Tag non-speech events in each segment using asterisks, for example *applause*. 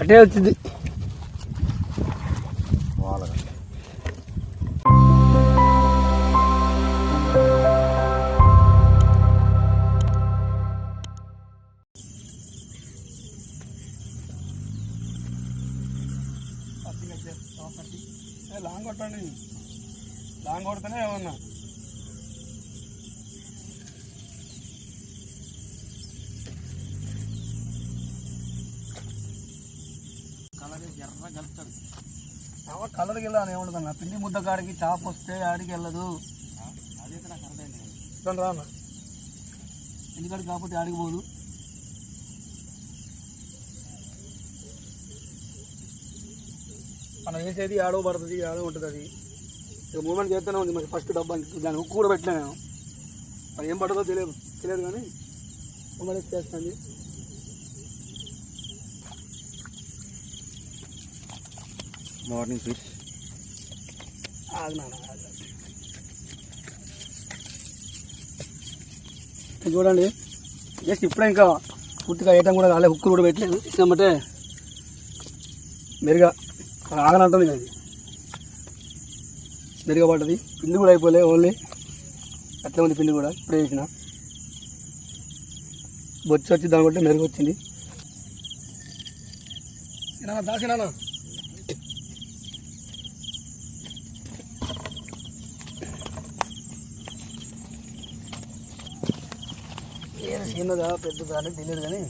అటే వచ్చింది. లాంగ్ కొట్టండి. లాంగ్ కొడితేనే ఏమన్నా కలర్ ఎర్ర కలుపుతాడు అవ కలర్కి వెళ్ళాను ఏముండదు అన్న. పిండి ముద్ద కాడికి చాప వస్తే ఆడికి వెళ్ళదు. అదైతే నాకు అర్థమైంది. ఇస్తాను రా అన్న. ఎందుకంటే కాకపోతే ఆడికి పోదు. మనం వేసేది ఆడో పడుతుంది ఆడో ఉంటుంది అది. ఇక మూమెంట్ చేస్తూనే ఉంది మరి ఫస్ట్ డబ్బా. దాని ఉక్కు కూడా పెట్టలే నేను. అది ఏం పడుతుందో తెలియదు తెలియదు కానీ మూమెంట్ చేస్తుంది మార్నింగ్ ఫిష్ ఆగినా చూడండి జస్ట్ ఇప్పుడే ఇంకా పూర్తిగా ఐటమ్ కూడా కాలే హుక్కులు కూడా పెట్టలేదు. ఇచ్చినామంటే మెరుగా ఆగనంటుంది కదా ఇది. మెరుగా పడ్డది. పిండి కూడా అయిపోలే ఓన్లీ అట్లే ఉంది పిండి కూడా ఇప్పుడే వేసిన బొచ్చి వచ్చి దాన్ని బట్టి మెరుగు వచ్చింది. దాసినా ఏదో చిన్నదా పెద్దదా అనేది తెలియదు కానీ.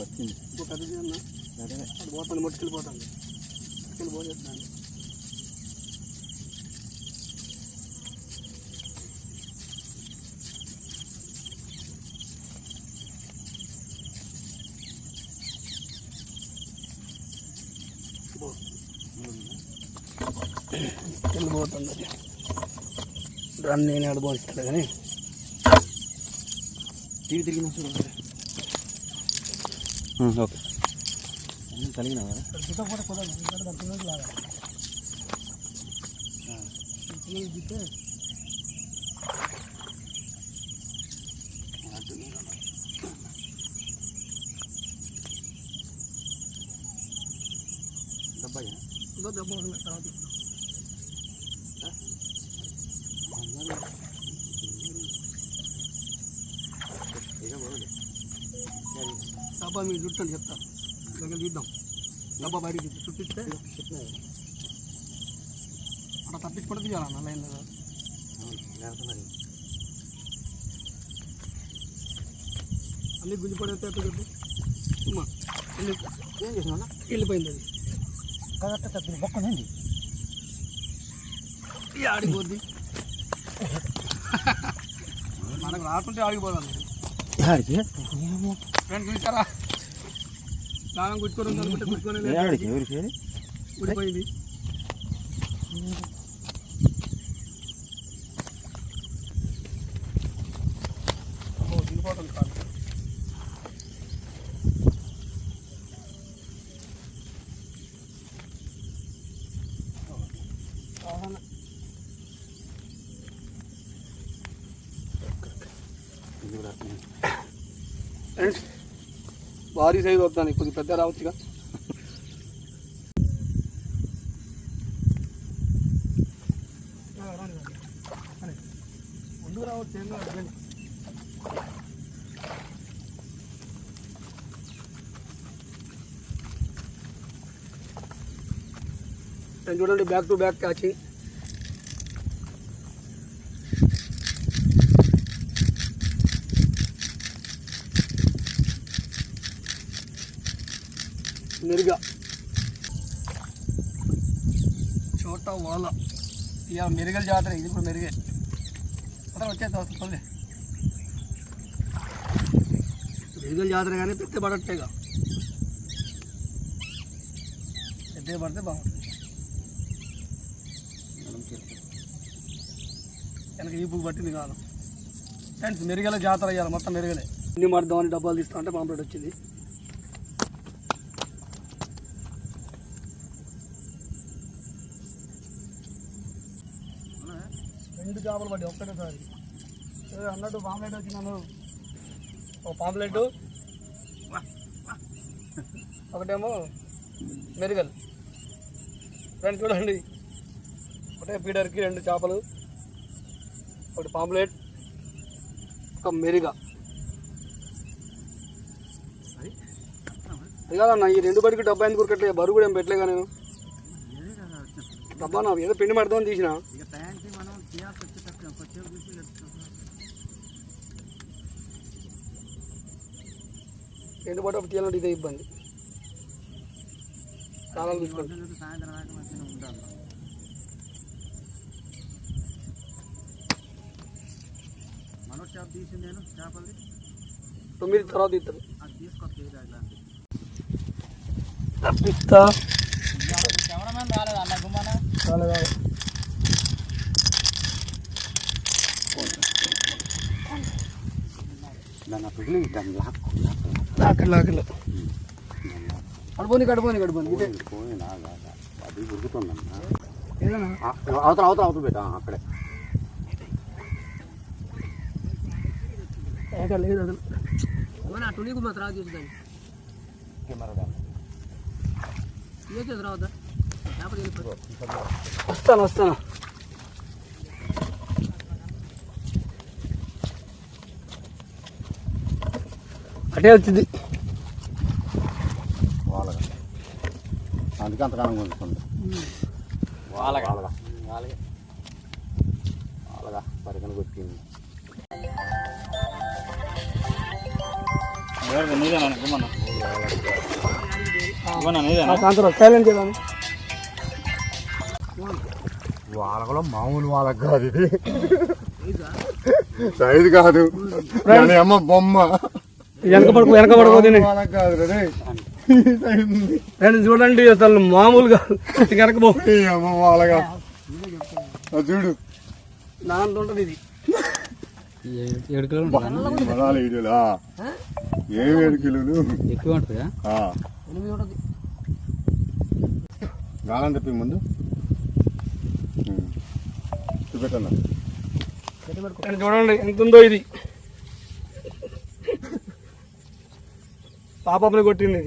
వచ్చింది. పెద్ద చిన్న అది పోతాను మొట్టుకెళ్ళిపోతాను వెళ్ళిపోతాను వెళ్ళిపోతుంది అది రన్ నేను అడుగుతాడు కానీ. టీవీ తిరిగిన చూడు. ఓకే. కలిగినా కదా చుట్టపోతే కుదరదు ఇక్కడ దర్శనం లాగా దిస్తే డబ్బాయా ఇంకో దెబ్బ వస్తుంది తర్వాత ఇప్పుడు. డబ్బా మీరు చుట్టండి చెప్తా. దగ్గర తీద్దాం. డబ్బా బయటికి చుట్టిస్తే అక్కడ తప్పించుకుంటే తీయాలన్న లైన్ మరి అన్ని గుంజి పడేస్తే ఎట్లా చెప్పు? అమ్మా ఏం చేసినా వెళ్ళిపోయింది అది. కరెక్ట్ తప్పింది బొక్కనండి ఆడిపోద్ది. మనకు రాకుంటే ఆడిపోదాం యాడికి ఫ్రెండ్ చూసారా? దానం గుచ్చుకొని ఉంది అనుకుంటే గుచ్చుకొని యాడికి ఎవరికి ఊడిపోయింది ఓ దిగిపోతుంది కాదు ఫ్రెండ్స్ భారీ సైజు వస్తాను కొద్దిగా పెద్ద రావచ్చుగా. ముందు రావచ్చు చూడండి బ్యాక్ టు బ్యాక్ క్యాచింగ్ మెరుగా చోట వాల ఇక మెరుగల జాతర ఇది కూడా మెరుగే. అతను వచ్చేది వస్తుంది మెరుగల జాతర కానీ పెద్ద పడట్టేగా పెద్ద పడితే బాగుంటుంది. వెనక ఈ పువ్వు పట్టింది కాదు. ఫ్రెండ్స్ మెరుగల జాతర అయ్యాలి మొత్తం మెరుగలే. ఇన్ని మడదామని డబ్బాలు తీస్తా అంటే పాంప్లెట్ వచ్చింది రెండు చేపలు పడ్డాయి ఒక్కటేసారి. అన్నట్టు పాంప్లెట్ వచ్చినాను ఒక పాంప్లెట్? ఒకటేమో మెరుగల్. ఫ్రెండ్స్ చూడండి. ఒకటే పీడర్కి రెండు చేపలు. ఒకటి పాంప్లెట్ ఒక మెరుగ. అది కాదన్న ఈ రెండు బడికి డబ్బా ఎందుకు ఉరకట్లే బరువు కూడా ఏం పెట్టలేగా నేను డబ్బా నా ఏదో పిండి పడదామని తీసిన. ఎండు పట్టు తీయాలంటే ఇదే ఇబ్బంది. చాలా చూసుకోండి. తొమ్మిది తర్వాత ఇస్తారు కెమెరామెన్ రాలేదు అన్న గుమ్మన? చాలా కాదు దాన్ని లాక్కు లాకర్ లాకర్లో కడుపోని కడుపోని కడుపోని ఇదే అది ఉరుకుతుందన్న ఏదన్నా? అవతల అవతల అవతల పెట్టా. అక్కడే. లేదు అసలు. చూసుదాన్ని కెమెరా ఇదే చేసి రావద్దా? చేపలు వెళ్ళిపోయి. వస్తాను వస్తాను. అటే వచ్చింది. వాళ్ళగా అందుకే అంతగానం కొనుక్కుంది వాళ్ళగా వాళ్ళగా వాళ్ళగా పరిగణ కొట్టింది. ఆ సాయంత్రం సైలెంట్ చేద్దాం వాళ్ళ కూడా మామూలు వాళ్ళకి కాదు ఇది. సైజు కాదు. అమ్మ బొమ్మ. వెనక పడుకో వెనక కాదు రే. *laughs* ఫ్రెండ్స్ చూడండి అసలు మామూలుగా *laughs* వెనక చూడు. ఉంటుంది ఇది. ఏడు ఏడు కిలోలు? ఎక్కువ ఉంటుందా? గాలం తెప్పి ముందు. చూపెట్టన్నా. చూడండి ఎంత ఉందో ఇది. పాపని కొట్టింది.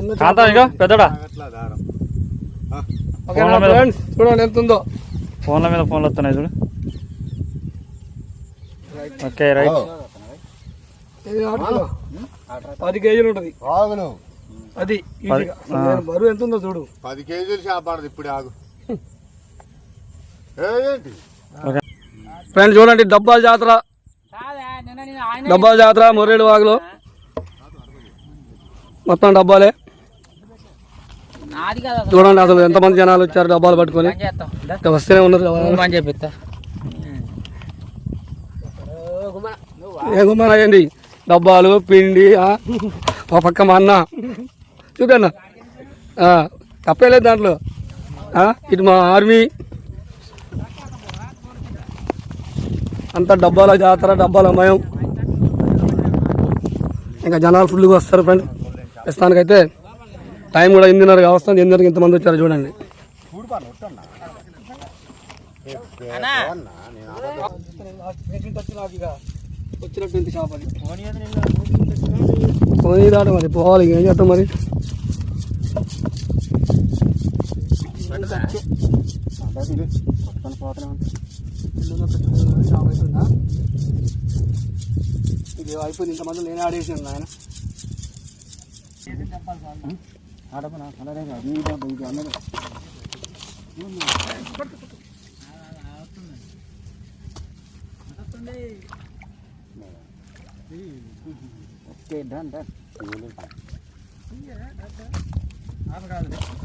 ఇది పెద్దడా? చూడండి ఎంత ఉందో. ఫోన్ల మీద ఫోన్లు వస్తున్నాయి చూడు. Okay right. పది కేజీలు ఉంటుంది. ఆగును అది బరువు ఎంత ఉందో చూడు. పది కేజీలు చేపడదు ఇప్పుడే ఆగు. ఏంటి? ఫ్రెండ్స్ చూడండి డబ్బాల జాతర. డబ్బాల జాతర మొర్రేడు వాగులో. మొత్తం డబ్బాలే. చూడండి అసలు ఎంతమంది జనాలు వచ్చారు డబ్బాలు పట్టుకొని. వస్తూనే ఉన్నారు చెప్పిస్తా. ఏ గుమ్మన అయ్యండి డబ్బాలు పిండి ఒక పక్క మా అన్న. చూడన్న తప్పేలేదు దాంట్లో. ఆ, ఇటు మా ఆర్మీ. అంతా డబ్బాల జాతర డబ్బాల మయం. ఇంకా జనాలు ఫుల్గా వస్తారు ఫ్రెండ్ ప్రస్తుతానికైతే టైం కూడా ఎనిమిదిన్నర వస్తుంది ఎనిమిదిన్నరకి ఇంతమంది వచ్చారు చూడండి. వచ్చినట్టు షాప్ అది పోనీ దాట మరి పోవాలి ఏం చేస్తాం మరి? పిల్లల పెట్టుకుని షాప్ అవుతుందా ఇది అయిపోయింది ఇంతమంది నేనే ఆడేసి ఉన్నా ఆయన ఆడపనా అలాగే కాదు ఇది అన్నది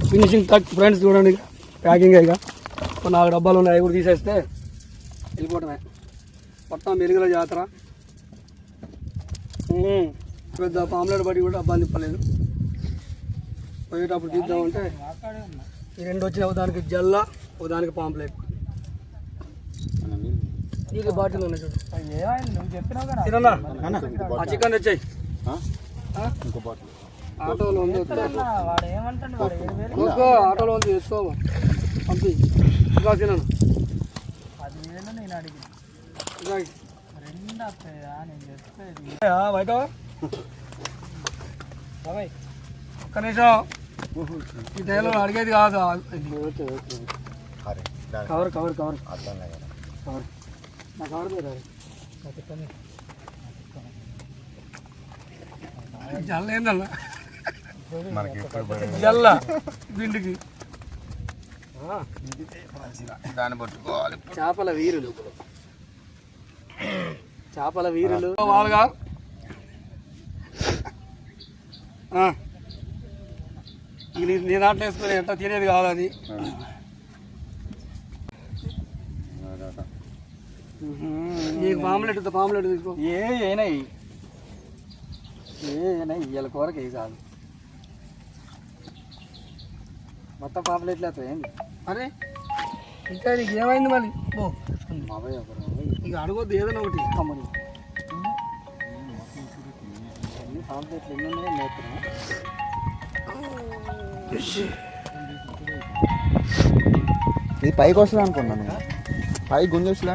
ఫినిషింగ్ కట్ ఫ్రెండ్స్ చూడండి ప్యాకింగ్ ఇక. కొన్ని నాలుగు డబ్బాలు ఉన్నాయి కూడా తీసేస్తే వెళ్ళిపోవటమే మొత్తం మెరుగుల జాతర. ఉమ్. పెద్ద పాంప్లెట్ బడి కూడా డబ్బాలు తిప్పలేదు. పోయేటప్పుడు తీద్దామంటే ఈ రెండు వచ్చిన దానికి జల్ల ఒక దానికి పాంప్లెట్. నీకు బాటిల్ ఉన్నాయి చూడు. ఆ చికెన్ తెచ్చాయి. ఇంకో బాటిల్. ఆటోలో ఉంది ఆటోలో ఉంది తెచ్చుకో పంపి. ఇంకా తినను నేను అడిగి ఇంకా రెండు బయట ఒక్క నిమిషం. ఈ టైంలో అడిగేది కాదు కవర్ కవర్ కవర్. కవర్. నా కవర్ మీద జల్ల బిండికి దాన్ని పట్టుకోవాలి. చేపల వీరులు. చేపల వీరులు. వాళ్ళుగా నీ దాంట్లో వేసుకొని ఎంత తినేది కాదు అది? నీకు పాంప్లెట్ వద్దా, పాంప్లెట్ తీసుకో. ఏ అయినాయి ఏ అయినాయి ఇవాళ కూరకి కాదు మొత్తం పాంప్లెట్లు అవుతాయి ఏంది? అరే ఇంకా నీకు ఏమైంది మళ్ళీ ఓ ఒకరు ఇక అడగొద్దు ఏదైనా ఒకటి. అన్ని పాంప్లెట్లు ఎన్ని ఉన్నాయో ఇది పైకి వస్తుంది అనుకున్నాను పై గుంజొస్తుంది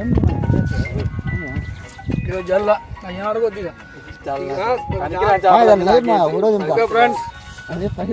ఇక జల్ల. ఏం అడగొద్దు ఇక. Friends friends. అదే పై